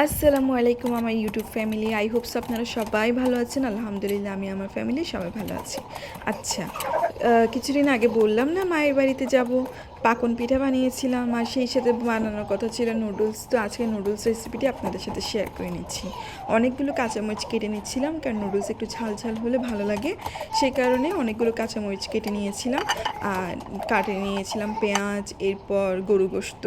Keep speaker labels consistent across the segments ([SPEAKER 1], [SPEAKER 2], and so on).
[SPEAKER 1] আসসালামু আলাইকুম আমার ইউটিউব ফ্যামিলি। আই হোপস আপনারা সবাই ভালো আছেন। আলহামদুলিল্লাহ, আমি আমার ফ্যামিলি সবাই ভালো আছি। আচ্ছা কিছুদিন আগে বললাম না মায়ের বাড়িতে যাব? পাকন পিঠা বানিয়েছিলাম আর সেই সাথে বানানোর কথা ছিল নুডলস। তো আজকে নুডলস রেসিপিটি আপনাদের সাথে শেয়ার করে নিচ্ছি। অনেকগুলো কাঁচামরিচ কেটে নিচ্ছিলাম কারণ নুডলস একটু ঝাল ঝাল হলে ভালো লাগে। সেই কারণে অনেকগুলো কাঁচামরিচ কেটে নিয়েছিলাম। আর কাটে নিয়েছিলাম পেঁয়াজ এরপর গরু গোস্ত।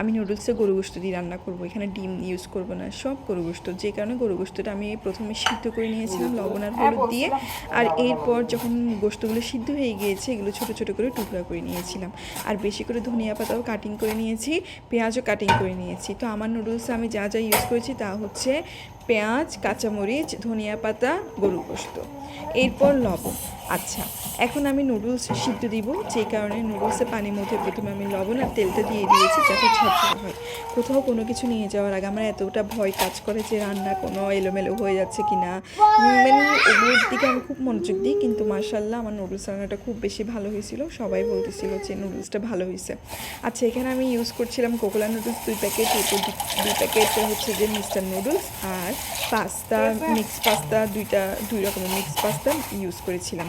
[SPEAKER 1] আমি নুডলসে গরু গোস্ত দিয়ে রান্না করব। এখানে ডিম ইউজ করব না সব গরু গোস্ত। যে কারণে গরু গোস্তটা আমি প্রথমে সিদ্ধ করে নিয়েছিলাম লবণ আর হলুদ দিয়ে। আর এরপর যখন গোস্তগুলো সিদ্ধ হয়ে গিয়েছে এগুলো ছোট ছোট করে টুকরা করে নিয়েছিলাম। আর বেশি করে ধনিয়া পাতাও কাটিং করে নিয়েছি, পেঁয়াজও কাটিং করে নিয়েছি। তো আমার নুডলসে আমি যা যা ইউজ করেছি তা হচ্ছে পেঁয়াজ, কাঁচামরিচ, ধনিয়া পাতা গরু পোস্ত এরপর লবণ। আচ্ছা এখন আমি নুডলস সিদ্ধ দিব যে কারণে নুডলসের পানির মধ্যে প্রথমে আমি লবণ আর তেলটা দিয়ে দিয়েছি যাতে ঝরঝরে হয়। কোথাও কোনো কিছু নিয়ে যাওয়ার আগে আমার এতটা ভয় কাজ করে যে রান্না কোনো এলোমেলো হয়ে যাচ্ছে কি না মানে ওগুলোর দিকে আমি খুব মনোযোগ দিই, কিন্তু মার্শাল্লাহ আমার নুডলস রান্নাটা খুব বেশি ভালো হয়েছিল। সবাই বলতেছিল যে নুডলসটা ভালো হয়েছে। আচ্ছা এখানে আমি ইউজ করছিলাম কোকোলা নুডলস দুই প্যাকেট দুই প্যাকেট হচ্ছে যে মিস্টার নুডলস আর পাস্তা মিক্স পাস্তা দুইটা, দুই রকমের মিক্স পাস্তা ইউজ করেছিলাম।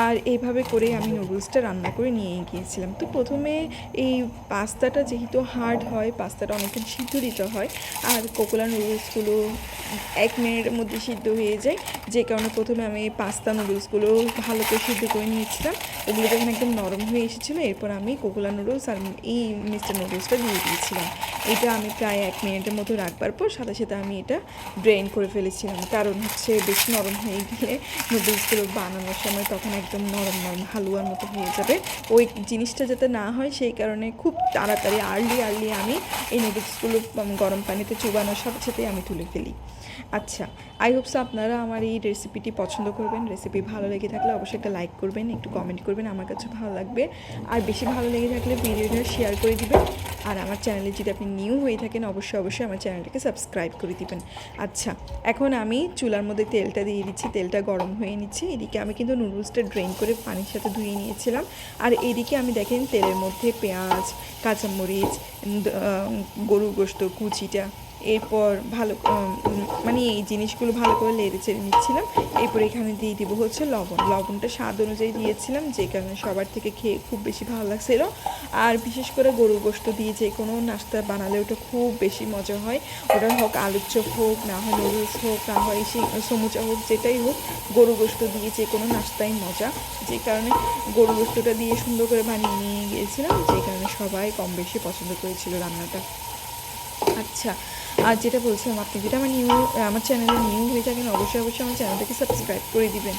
[SPEAKER 1] আর এইভাবে করে আমি নুডলসটা রান্না করে নিয়ে গিয়েছিলাম। তো প্রথমে এই পাস্তাটা যেহেতু হার্ড হয়, পাস্তাটা অনেকক্ষণ সিদ্ধ দিতে হয়, আর কোকোলা নুডলসগুলো এক মিনিটের মধ্যে সিদ্ধ হয়ে যায়। যে কারণে প্রথমে আমি পাস্তা নুডলসগুলো ভালো করে সিদ্ধ করে নিয়েছিলাম। ওগুলো যখন একদম নরম হয়ে এসেছিল, এরপর আমি কোকোলা নুডলস আর এই মিস্টার নুডলসটা দিয়ে দিয়েছিলাম। এটা আমি প্রায় এক মিনিটের মতো রাখবার পর সাথে সাথে আমি এটা ড্রেন করে ফেলেছিলাম। কারণ হচ্ছে বেশি নরম হয়ে গেলে নুডলসগুলো বানানোর সময় তখন একদম নরম নরম হালুয়ার মতো হয়ে যাবে। ওই জিনিসটা যাতে না হয়, সেই কারণে খুব তাড়াতাড়ি আর্লি আর্লি আমি এই নুডলসগুলো গরম পানিতে চুবানোর সাথে সাথে আমি তুলে ফেলি। আচ্ছা আই হোপস আপনারা আমার এই রেসিপিটি পছন্দ করবেন। রেসিপি ভালো লেগে থাকলে অবশ্যই একটা লাইক করবেন, একটু কমেন্ট করবেন, আমার কাছে ভালো লাগবে। আর বেশি ভালো লেগে থাকলে ভিডিওটা শেয়ার করে দিবেন। আর আমার চ্যানেলে যদি আপনি নিউ হয়ে থাকেন, অবশ্যই অবশ্যই আমার চ্যানেলটাকে সাবস্ক্রাইব করে দিবেন। আচ্ছা এখন আমি চুলার মধ্যে তেলটা দিয়ে দিচ্ছি, তেলটা গরম হয়ে নিচ্ছি। এদিকে আমি কিন্তু নুডলসটা ড্রেন করে পানির সাথে ধুয়ে নিয়েছিলাম। আর এদিকে আমি দেখেন তেলের মধ্যে পেঁয়াজ, কাঁচামরিচ গরুর গোস্ত, কুচিটা এরপর ভালো মানে এই জিনিসগুলো ভালো করে লেড়ে চেড়ে নিচ্ছিলাম। এরপর এখানে দিয়ে দিব হচ্ছে লবণ। লবণটা স্বাদ অনুযায়ী দিয়েছিলাম, যে কারণে সবার থেকে খেয়ে খুব বেশি ভালো লাগছিল। আর বিশেষ করে গরুর গোস্ত দিয়ে যে কোনো নাস্তা বানালে ওটা খুব বেশি মজা হয়। ওটা হোক আলুর চপ হোক, না হয় নুডলস হোক, না হয় সে- সমুচা হোক, যেটাই হোক গরু গোস্ত দিয়ে যে কোনো নাস্তাই মজা। যে কারণে গরু গোস্তটা দিয়ে সুন্দর করে বানিয়ে নিয়ে গিয়েছিলাম, যে কারণে সবাই কম বেশি পছন্দ করেছিল রান্নাটা। আচ্ছা আর যেটা বলছিলাম, আপনি যেটা আমার নিউ আমার চ্যানেলে নিউ হয়ে থাকেন, অবশ্যই অবশ্যই আমার চ্যানেলটাকে সাবস্ক্রাইব করে দিবেন।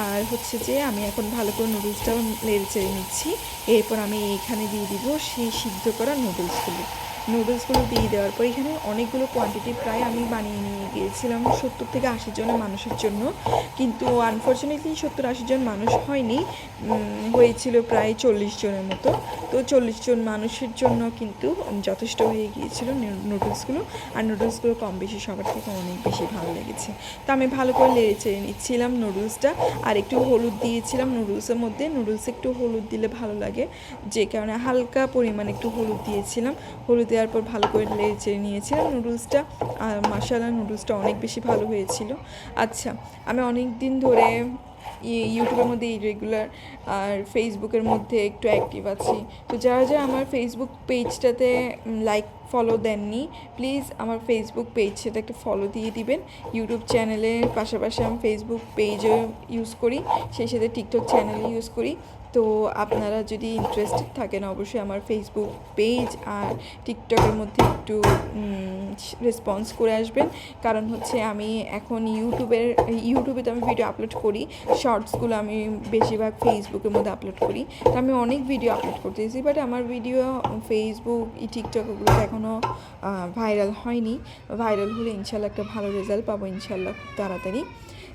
[SPEAKER 1] আর হচ্ছে যে, আমি এখন ভালো করে নুডলসটাও নেড়ে চেড়ে নিচ্ছি। এরপর আমি এখানে দিয়ে দিব সেই সিদ্ধ করা নুডলসগুলো নুডলসগুলো দিয়ে দেওয়ার পর এখানে অনেকগুলো কোয়ান্টিটি প্রায় আমি বানিয়ে নিয়ে গিয়েছিলাম সত্তর থেকে আশি জনের মানুষের জন্য। কিন্তু আনফর্চুনেটলি সত্তর আশি জন মানুষ হয়নি হয়েছিল প্রায় চল্লিশ জনের মতো। তো চল্লিশ জন মানুষের জন্য কিন্তু যথেষ্ট হয়ে গিয়েছিল নুডলসগুলো আর নুডলসগুলো কম বেশি, সবার থেকে অনেক বেশি ভালো লেগেছে। তো আমি ভালো করে লেড়ে চেড়ে নিচ্ছিলাম নুডলসটা আর একটু হলুদ দিয়েছিলাম নুডলসের মধ্যে। নুডলসে একটু হলুদ দিলে ভালো লাগে। যে কারণে হালকা পরিমাণে একটু হলুদ দিয়েছিলাম। হলুদ দেওয়ার পর ভালো করে লেড়ে চেড়ে নিয়েছিলাম নুডলসটা। আর মশালা নুডলসটা অনেক বেশি ভালো হয়েছিল। আচ্ছা আমি অনেক দিন ধরে ইউটিউবের মধ্যে রেগুলার আর ফেসবুকের মধ্যে একটু অ্যাক্টিভ আছি। তো যারা যারা আমার ফেসবুক পেজটাতে লাইক ফলো দেননি, প্লিজ আমার ফেসবুক পেজটাতে একটা ফলো দিয়ে দিবেন। ইউটিউব চ্যানেলের পাশাপাশি আমি ফেসবুক পেজও ইউজ করি, সেই সাথে টিকটক চ্যানেল ইউজ করি। তো আপনারা যদি ইন্টারেস্টেড থাকেন, অবশ্যই আমার ফেসবুক পেজ আর টিকটকের মধ্যে একটু রেসপন্স করে আসবেন। কারণ হচ্ছে আমি এখন ইউটিউবের ইউটিউবে তো আমি ভিডিও আপলোড করি শর্টসগুলো আমি বেশিরভাগ ফেসবুকের মধ্যে আপলোড করি। তো আমি অনেক ভিডিও আপলোড করতেছি বাট আমার ভিডিও ফেসবুক ই টিকটক ওগুলোতে এখনও ভাইরাল হয়নি। ভাইরাল হলে ইনশাল্লাহ একটা ভালো রেজাল্ট পাবো ইনশাল্লাহ খুব তাড়াতাড়ি।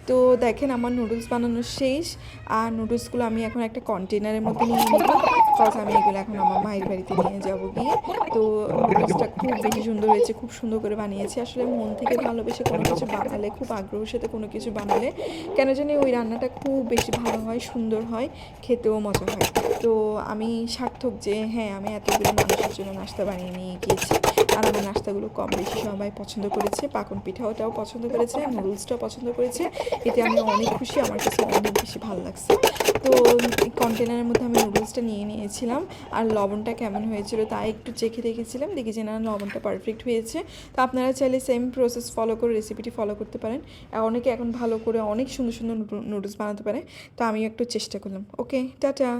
[SPEAKER 1] তো দেখেন আমার নুডলস বানানো শেষ, আর নুডলসগুলো আমি এখন একটা কন্টেনারের মধ্যে নিয়ে নেব। বিকজ আমি এগুলো এখন আমার মায়ের বাড়িতে নিয়ে যাব গিয়ে। তো নুডলসটা খুব বেশি সুন্দর হয়েছে, খুব সুন্দর করে বানিয়েছি। আসলে মন থেকে ভালোবেসে কোনো কিছু বানালে, খুব আগ্রহের সাথে কোনো কিছু বানালে, কেন জানি ওই রান্নাটা খুব বেশি ভালো হয়, সুন্দর হয়, খেতেও মজা হয়। তো আমি সার্থক যে হ্যাঁ আমি এতগুলো মানুষের জন্য নাস্তা বানিয়ে নিয়ে গিয়েছি। আর আমার নাস্তাগুলো কম বেশি সবাই পছন্দ করেছে, পাকন পিঠাওটাও পছন্দ করেছে, নুডলসটাও পছন্দ করেছে। এতে আমি অনেক খুশি, আমার কাছে অনেক বেশি ভালো লাগছে। তো কন্টেনারের মধ্যে আমি নুডলসটা নিয়ে নিয়েছিলাম, আর লবণটা কেমন হয়েছিল তা একটু চেখে দেখেছিলাম, দেখি যে না লবণটা পারফেক্ট হয়েছে। তো আপনারা চাইলে সেম প্রসেস ফলো করে রেসিপিটি ফলো করতে পারেন। অনেকে এখন ভালো করে অনেক সুন্দর সুন্দর নুডলস বানাতে পারে, তো আমিও একটু চেষ্টা করলাম। Okay tata!